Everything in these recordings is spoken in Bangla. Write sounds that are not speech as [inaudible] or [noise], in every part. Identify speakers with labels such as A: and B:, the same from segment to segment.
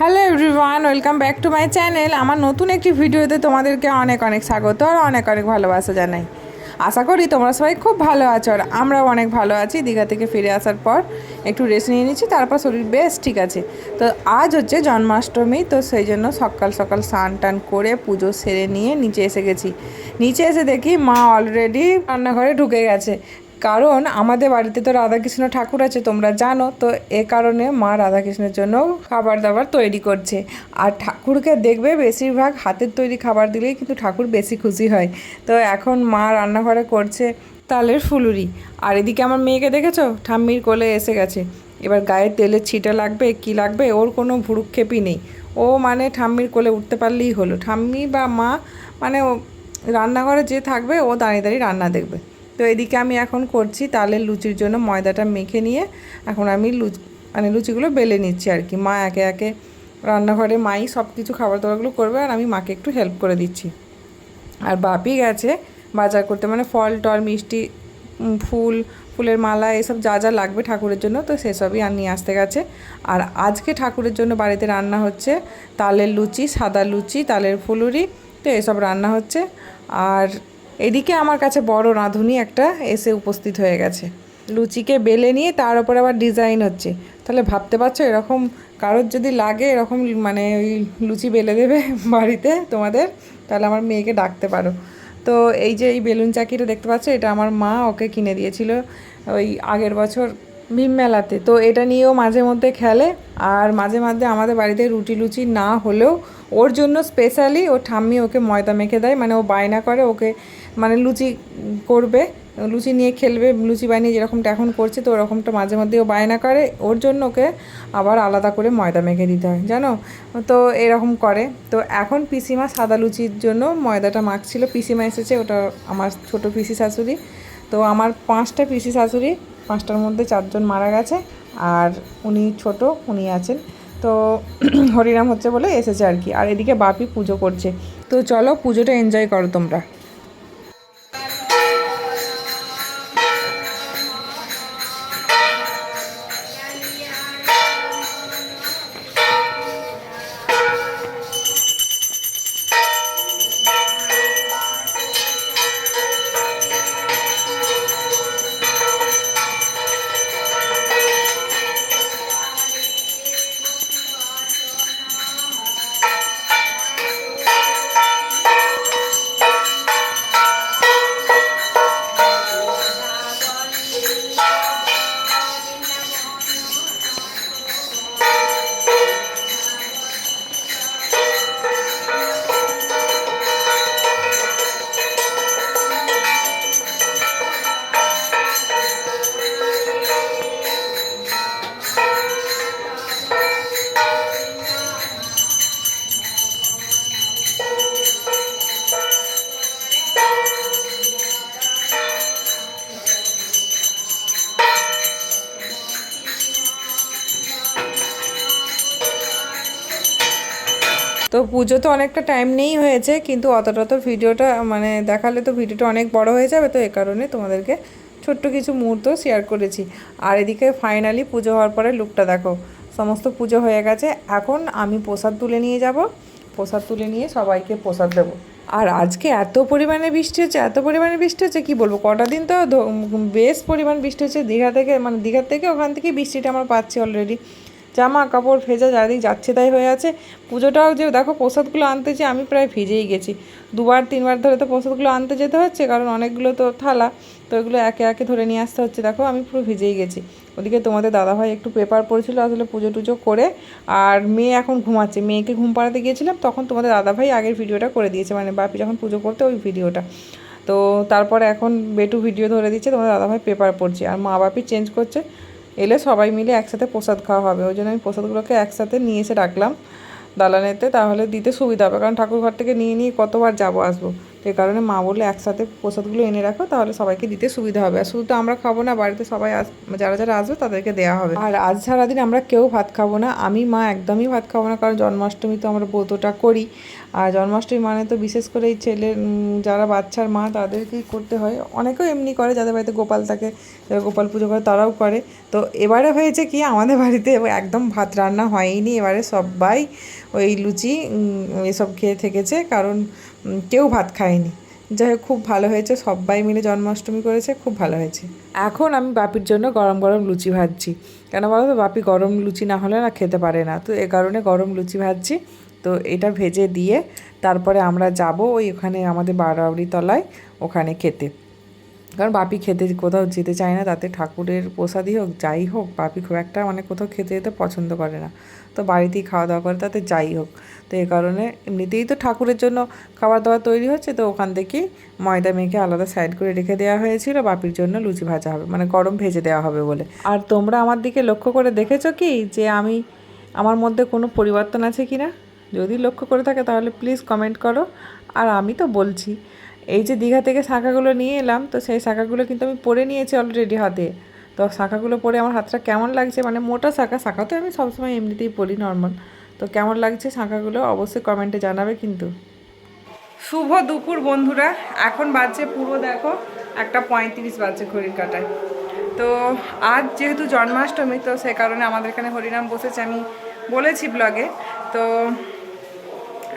A: Hello everyone welcome back to my channel আমার নতুন একটি ভিডিওতে তোমাদেরকে অনেক অনেক স্বাগত আর অনেক অনেক ভালোবাসা জানাই। আশা করি তোমরা সবাই খুব ভালো আছো আর আমরাও অনেক ভালো আছি। দীঘা থেকে ফিরে আসার পর একটু রেস্ট নিয়ে নিচ্ছি, তারপর শরীর বেশ ঠিক আছে। তো আজ হচ্ছে জন্মাষ্টমী, তো সেই জন্য সকাল সকাল স্নান টান করে পুজো সেরে নিয়ে নিচে এসে গেছি। নিচে এসে দেখি মা অলরেডি রান্নাঘরে ঢুকে গেছে। কারণ আমাদের বাড়িতে তো রাধাকৃষ্ণ ঠাকুর আছে, তোমরা জানো। তো এ কারণে মা রাধাকৃষ্ণের জন্য খাবার দাবার তৈরি করছে। আর ঠাকুরকে দেখবে বেশিরভাগ হাতের তৈরি খাবার দিলেই কিন্তু ঠাকুর বেশি খুশি হয়। তো এখন মা রান্নাঘরে করছে তালের ফুলুরি। আর এদিকে আমার মেয়েকে দেখেছ? ঠাম্মির কোলে এসে গেছে। এবার গায়ে তেলের ছিটা লাগবে, কি লাগবে? ওর কোনো ভুরুক্ষেপই নেই। ও মানে ঠাম্মির কোলে উঠতে পারলেই হলো। ঠাম্মি বা মা মানে রান্নাঘরে যে থাকবে, ও দাঁড়িয়ে দাঁড়িয়ে রান্না দেখবে। তো এদিকে আমি এখন করছি তালের লুচির জন্য ময়দাটা মেখে নিয়ে এখন আমি লুচি মানে লুচিগুলো বেলে নিচ্ছি আর কি। মা একে একে রান্নাঘরে মাই সব কিছু খাবার দাবারগুলো করবে আর আমি মাকে একটু হেল্প করে দিচ্ছি। আর বাপি গেছে বাজার করতে মানে ফল, টল, মিষ্টি ফুল, ফুলের মালা, এসব যা যা লাগবে ঠাকুরের জন্য তো সেসবই আর নিয়ে আসতে গেছে। আর আজকে ঠাকুরের জন্য বাড়িতে রান্না হচ্ছে তালের লুচি, সাদা লুচি, তালের ফুলুরি, তো এসব রান্না হচ্ছে। আর এদিকে আমার কাছে বড় রাঁধুনি একটা এসে উপস্থিত হয়ে গেছে। লুচিকে বেলে নিয়ে তার উপর আবার ডিজাইন হচ্ছে। তাহলে ভাবতে পারছ এরকম কারোর যদি লাগে এরকম মানে ওই লুচি বেলে দেবে [laughs] বাড়িতে তোমাদের, তাহলে আমার মেয়েকে ডাকতে পারো। তো এই যে এই বেলুন চাকিটা দেখতে পাচ্ছ, এটা আমার মা ওকে কিনে দিয়েছিল ওই আগের বছর ভীম মেলাতে। তো এটা নিয়েও মাঝে মধ্যে খেলে, আর মাঝে মাঝে আমাদের বাড়িতে রুটি লুচি না হলেও ওর জন্য স্পেশালি ও ঠাম্মি ওকে ময়দা মেখে দেয় মানে ও বায়না করে ওকে মানে লুচি করবে, লুচি নিয়ে খেলবে, লুচি বানিয়ে যেরকমটা এখন করছে, তো ওরকমটা মাঝে মধ্যে ও বায়না করে। ওর জন্য ওকে আবার আলাদা করে ময়দা মেখে দিতে হয়, জানো? তো এরকম করে। তো এখন পিসিমা সাদা লুচির জন্য ময়দাটা মাখছিল। পিসিমা এসেছে, ওটা আমার ছোট পিসি শাশুড়ি। তো আমার পাঁচটা পিসি শাশুড়ি, পাঁচটার মধ্যে চারজন মারা গেছে আর উনি ছোট, উনি আছেন। তো [clears throat] হরিনাম হচ্ছে বলে এসেছে আর কি। আর এদিকে বাপি পুজো করছে। তো চলো পুজোটা এনজয় করো তোমরা। তো পুজো তো অনেকটা টাইম নেই হয়েছে, কিন্তু অতটা তো ভিডিওটা মানে দেখালে তো ভিডিওটা অনেক বড় হয়ে যাবে, তো এ কারণে তোমাদেরকে ছোট্ট কিছু মুহূর্ত শেয়ার করেছি। আর এদিকে ফাইনালি পুজো হওয়ার পরে লুকটা দেখো, সমস্ত পুজো হয়ে গেছে, এখন আমি প্রসাদ তুলে নিয়ে যাব, প্রসাদ তুলে নিয়ে সবাইকে প্রসাদ দেবো। আর আজকে এত পরিমাণে বৃষ্টি হচ্ছে, এত পরিমাণে বৃষ্টি হচ্ছে, কি বলব, কটা দিন তো বেশ পরিমাণ বৃষ্টি হচ্ছে, দীঘা থেকে মানে দীঘার থেকে ওখান থেকে বৃষ্টিটা আমরা পাচ্ছি অলরেডি জামা কাপড় ভেজা যাদিক যাচ্ছে তাই হয়ে আছে। পুজোটাও যে দেখো প্রসাদগুলো আনতে যে আমি প্রায় ভিজেই গেছি। দুবার, তিনবার ধরে তো প্রসাদগুলো আনতে যেতে হচ্ছে, কারণ অনেকগুলো তো থালা, তো এগুলো একে একে ধরে নিয়ে আসতে হচ্ছে। দেখো আমি পুরো ভিজেই গেছি। ওদিকে তোমাদের দাদাভাই একটু পেপার পড়েছিল আসলে পুজো টুজো করে, আর মেয়ে এখন ঘুমাচ্ছে। মেয়েকে ঘুম পাড়াতে গিয়েছিলাম, তখন তোমাদের দাদাভাই আগের ভিডিওটা করে দিয়েছে মানে বাপি যখন পুজো করতে ওই ভিডিওটা। তো তারপরে এখন বেটু ভিডিও ধরে দিচ্ছে, তোমাদের দাদাভাই পেপার পড়ছে, আর মা বাপি চেঞ্জ করছে। এলে সবাই মিলে একসাথে প্রসাদ খাওয়া হবে। ওই জন্য আমি প্রসাদগুলোকে একসাথে নিয়ে এসে রাখলাম দালানেতে। তাহলে দিতে সুবিধা হবে। কারণ ঠাকুর ঘর থেকে নিয়ে নিয়ে কতবার যাব, আসব? এই কারণে মা বললে, একসাথে প্রসাদগুলো এনে রাখো, তাহলে সবাইকে দিতে সুবিধা হবে। আর শুধু তো আমরা খাব না, বাড়িতে সবাই আস, যারা যারা আসবে তাদেরকে দেওয়া হবে। আর আজ সারাদিন আমরা কেউ ভাত খাব না, আমি, মা একদমই ভাত খাব না, কারণ জন্মাষ্টমী তো আমরা ব্রতটা করি। আর জন্মাষ্টমী মানে তো বিশেষ করে এই ছেলে যারা বাচ্চার মা, তাদেরকেই করতে হয়। অনেকেও এমনি করে, যাদের বাড়িতে গোপাল থাকে, যারা গোপাল পুজো করে, তারাও করে। তো এবারে হয়েছে কি, আমাদের বাড়িতে একদম ভাত রান্না হয়নি এবারে সবাই ওই লুচি এসব খেয়ে থেকেছে। কারণ কেউ ভাত খায়নি। যাই হোক, খুব ভালো হয়েছে। সবাই মিলে জন্মাষ্টমী করেছে, খুব ভালো হয়েছে। এখন আমি বাপির জন্য গরম গরম লুচি ভাজছি। কেন বলো তো বাপি গরম লুচি না হলে না খেতে পারে না। তো এ কারণে গরম লুচি ভাজছি। তো এটা ভেজে দিয়ে তারপরে আমরা যাব ওই ওখানে আমাদের বারাউড়ি তলায় ওখানে খেতে। কারণ বাপি খেতে কোথাও যেতে চায় না। তাতে ঠাকুরের প্রসাদই হোক, যাই হোক, বাপি খুব একটা মানে কোথাও খেতে যেতে পছন্দ করে না। তো বাড়িতেই খাওয়া দাওয়া করে, তাতে যাই হোক। তো এই কারণে এমনিতেই তো ঠাকুরের জন্য খাবার দাবার তৈরি হচ্ছে, তো ওখান থেকেই ময়দা মেখে আলাদা সাইড করে রেখে দেওয়া হয়েছিল, বাপির জন্য লুচি ভাজা হবে মানে গরম ভেজে দেওয়া হবে বলে। আর তোমরা আমার দিকে লক্ষ্য করে দেখেছ কি, যে আমি, আমার মধ্যে কোনো পরিবর্তন আছে কি না? যদি লক্ষ্য করে থাকে তাহলে প্লিজ কমেন্ট করো। আর আমি তো বলছি, এই যে দীঘা থেকে শাঁখাগুলো নিয়ে এলাম, তো সেই শাঁখাগুলো কিন্তু আমি পরে নিয়েছি অলরেডি হাতে। তো শাঁখাগুলো পরে আমার হাতটা কেমন লাগছে? মানে মোটা শাঁখা শাঁখা তো আমি সবসময় এমনিতেই পরি নর্মাল তো কেমন লাগছে শাঁখাগুলো? অবশ্যই কমেন্টে জানাবে কিন্তু। শুভ দুপুর বন্ধুরা। এখন বাজছে পুরো দেখো, একটা পঁয়ত্রিশ বাজছে ঘড়ির কাটায়। তো আজ যেহেতু জন্মাষ্টমী, তো সে কারণে আমাদের এখানে হরিনাম বসেছে আমি বলেছি ব্লগে তো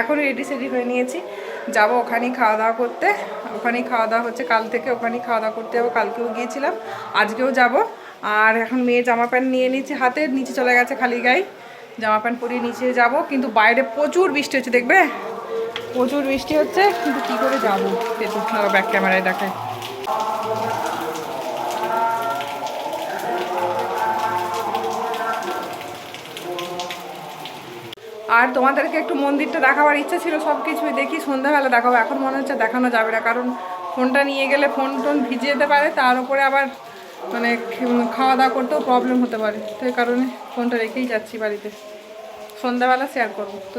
A: এখন রেডি সেডি হয়ে নিয়েছি। যাব ওখানেই খাওয়া দাওয়া করতে। ওখানেই খাওয়া দাওয়া হচ্ছে। কাল থেকে ওখানেই খাওয়া দাওয়া করতে যাব। কালকেও গিয়েছিলাম। আজকেও যাব। আর এখন মেয়ে জামা প্যান্ট নিয়ে নিচ্ছে হাতে, নিচে চলে গেছে খালি গায়ে। জামা প্যান্ট পরিয়ে নিচে যাব। কিন্তু বাইরে প্রচুর বৃষ্টি হচ্ছে, দেখবে? প্রচুর বৃষ্টি হচ্ছে। কিন্তু কী করে যাব? পেছন ব্যাক ক্যামেরায় দেখায়। আর তোমাদেরকে একটু মন্দিরটা দেখাবার ইচ্ছা ছিল, সব কিছুই দেখি, সন্ধ্যাবেলা দেখাবো। এখন মনে হচ্ছে দেখানো যাবে না, কারণ ফোনটা নিয়ে গেলে ফোন টোন ভিজে যেতে পারে, তার উপরে আবার মানে খাওয়া দাওয়া করতেও প্রবলেম হতে পারে। তো এই কারণে ফোনটা রেখেই যাচ্ছি বাড়িতে। সন্ধ্যাবেলা শেয়ার করব। তো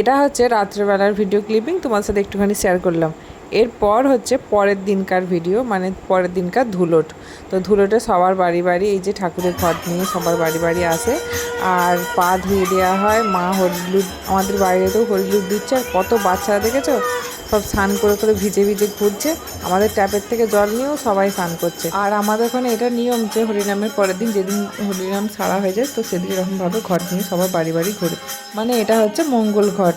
A: এটা হচ্ছে রাত্রেবেলার ভিডিও ক্লিপিং তোমার সাথে একটুখানি শেয়ার করলাম। এরপর হচ্ছে পরের দিনকার ভিডিও মানে পরের দিনকার ধুলোট। তো ধুলোটে সবার বাড়ি বাড়ি, এই যে ঠাকুরের ঘট নিয়ে সবার বাড়ি বাড়ি আসে। আর পা ধুয়ে দেওয়া হয়, মা হলুদ, আমাদের বাড়িতেও হলুদ দিচ্ছে, আর কত বাচ্চারা দেখেছ? সব স্নান করে করে ভিজে ভিজে ঘুরছে। আমাদের ট্যাপের থেকে জল নিয়েও সবাই স্নান করছে। আর আমাদের ওখানে এটা নিয়ম যে হরিনামের পরের দিন যেদিন হরিনাম ছাড়া হয়ে যায়, তো সেদিন এরকমভাবে ঘট নিয়ে সবার বাড়ি বাড়ি ঘুরে। মানে এটা হচ্ছে মঙ্গল ঘট।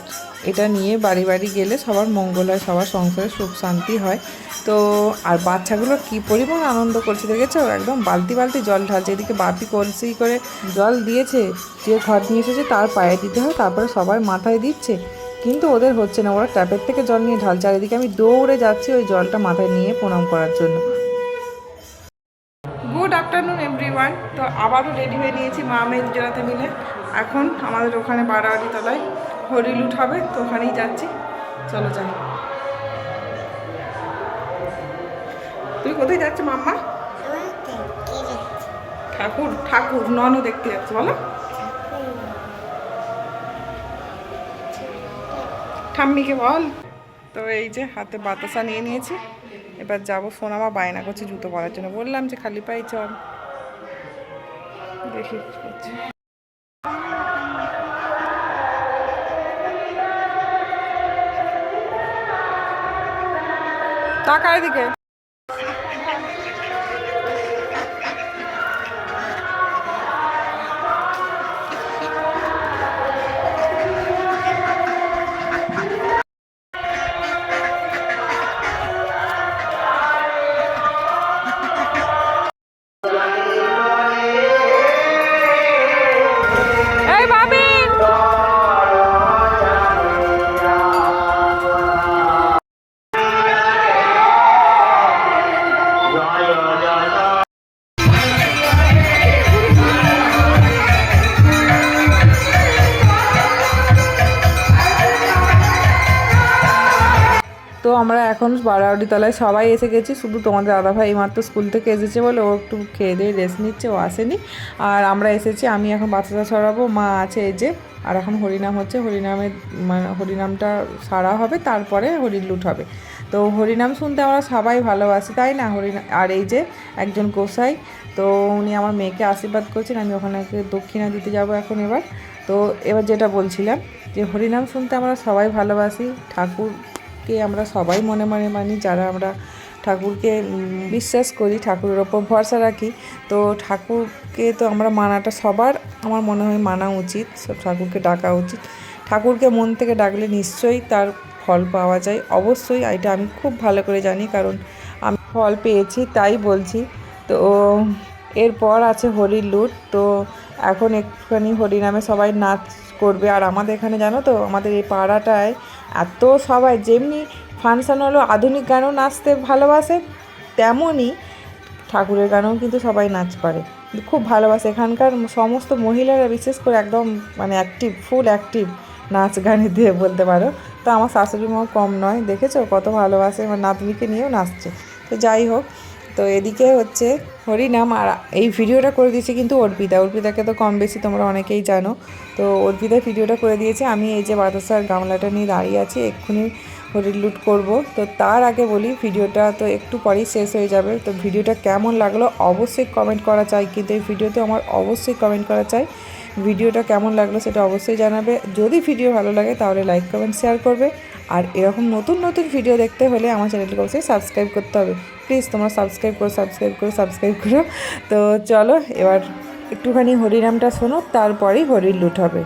A: এটা নিয়ে বাড়ি বাড়ি গেলে সবার মঙ্গল হয়, সবার সংসারে সুখ শান্তি হয়। তো আর বাচ্চাগুলো কি পরিমাণ আনন্দ করছে দেখেছ? একদম বালতি বালতি জল ঢালছে। এদিকে বাপি কলসি করে জল দিয়েছে, যে ঘর নিয়ে এসেছে তার পায়ে দিতে হয়, তারপরে সবাই মাথায় দিচ্ছে। কিন্তু ওদের হচ্ছে না। ওরা ট্যাপের থেকে জল নিয়ে ঢালছে আর এদিকে আমি দৌড়ে যাচ্ছি ওই জলটা মাথায় নিয়ে প্রণাম করার জন্য। গুড আফটারনুন এভরিওয়ান তো আবারও রেডি হয়ে নিয়েছি মা মেয়ে দুজনাতে মিলে। এখন আমাদের ওখানে বাড়াবাড়ি তলায় হরিলুট হবে তো ওখানেই যাচ্ছি। চলো যাই। তুই কোথায় যাচ্ছ মাম্মা? ঠাকুর ঠাকুর ননও দেখতে যাচ্ছে বলো। ঠাম্মিকে বল। তো এই যে হাতে বাতাসা নিয়ে নিয়েছি। এবার যাব ফোন আমার বায়না করছে জুতো পরার জন্য। বললাম যে খালি পাই চল। দেখি তাকায় করছে আমরা এখন বারাউডি তলায় সবাই এসে গেছি। শুধু তোমাদের দাদাভাই এইমাত্র স্কুল থেকে এসেছে বলে ও একটু খেয়ে দিয়ে রেস্ট নিচ্ছে, ও আসেনি। আর আমরা এসেছি, আমি এখন বাচ্চাটা সরাবো, মা আছে এই যে। আর এখন হরিনাম হচ্ছে, হরিনামের মানে হরিনামটা সারা হবে, তারপরে হরিলুট হবে। তো হরিনাম শুনতে আমরা সবাই ভালোবাসি, তাই না? হরিনাম আর এই যে একজন গোসাই, তো উনি আমার মেয়েকে আশীর্বাদ করছেন, আমি ওখানে দক্ষিণা দিতে যাব এখন এবার। তো এবার যেটা বলছিলাম যে হরিনাম শুনতে আমরা সবাই ভালোবাসি, ঠাকুর কে আমরা সবাই মনে মনে মানি, যারা আমরা ঠাকুরকে বিশ্বাস করি, ঠাকুরের ওপর ভরসা রাখি, তো ঠাকুরকে তো আমরা মানাটা সবার, আমার মনে হয় মানা উচিত, সব ঠাকুরকে ডাকা উচিত। ঠাকুরকে মন থেকে ডাকলে নিশ্চয়ই তার ফল পাওয়া যায়। অবশ্যই এটা আমি খুব ভালো করে জানি, কারণ আমি ফল পেয়েছি, তাই বলছি। তো এরপর আছে হরির লুট, তো এখন একটুখানি হরিনামে সবাই নাচ করবে। আর আমাদের এখানে জানো তো, আমাদের এই পাড়াটায় এত সবাই যেমনি ফাংশন হলো, আধুনিক গানও নাচতে ভালোবাসে, তেমনই ঠাকুরের গানও কিন্তু সবাই নাচ পারে খুব ভালোবাসে এখানকার সমস্ত মহিলারা, বিশেষ করে একদম মানে অ্যাক্টিভ ফুল অ্যাক্টিভ নাচ গানে [laughs] দিয়ে বলতে পারো। তো আমার শাশুড়ি মাও কম নয়, দেখেছ? কত ভালোবাসে আমার নাতনিকে নিয়েও নাচছে। তো যাই হোক তো এদিকে হচ্ছে হরিনাম, আর এই ভিডিওটা করে দিয়েছে কিন্তু অর্পিতা। অর্পিতাকে তো কম বেশি তোমরা অনেকেই জানো। তো অর্পিতা ভিডিওটা করে দিয়েছে, আমি এই যে বাতাসার গামলাটা নিয়ে দাঁড়িয়ে আছি, এক্ষুনি হরির লুট করব। তো তার আগে বলি, ভিডিওটা তো একটু পরেই শেষ হয়ে যাবে। তো ভিডিওটা কেমন লাগল অবশ্যই কমেন্ট করা চাই, কিন্তু এই ভিডিওতে আমার অবশ্যই কমেন্ট করা চাই। ভিডিওটা কেমন লাগল সেটা অবশ্যই জানাবে। যদি ভিডিও ভালো লাগে তাহলে লাইক কমেন্ট শেয়ার করবে। আর এরকম নতুন নতুন ভিডিও দেখতে হলে আমার চ্যানেলটিকে অবশ্যই সাবস্ক্রাইব করতে হবে। প্লিজ তোমরা সাবস্ক্রাইব করো সাবস্ক্রাইব করো সাবস্ক্রাইব করো। তো চলো, এবার একটুখানি হরিনামটা শোনো, তারপরেই হরির লুট হবে।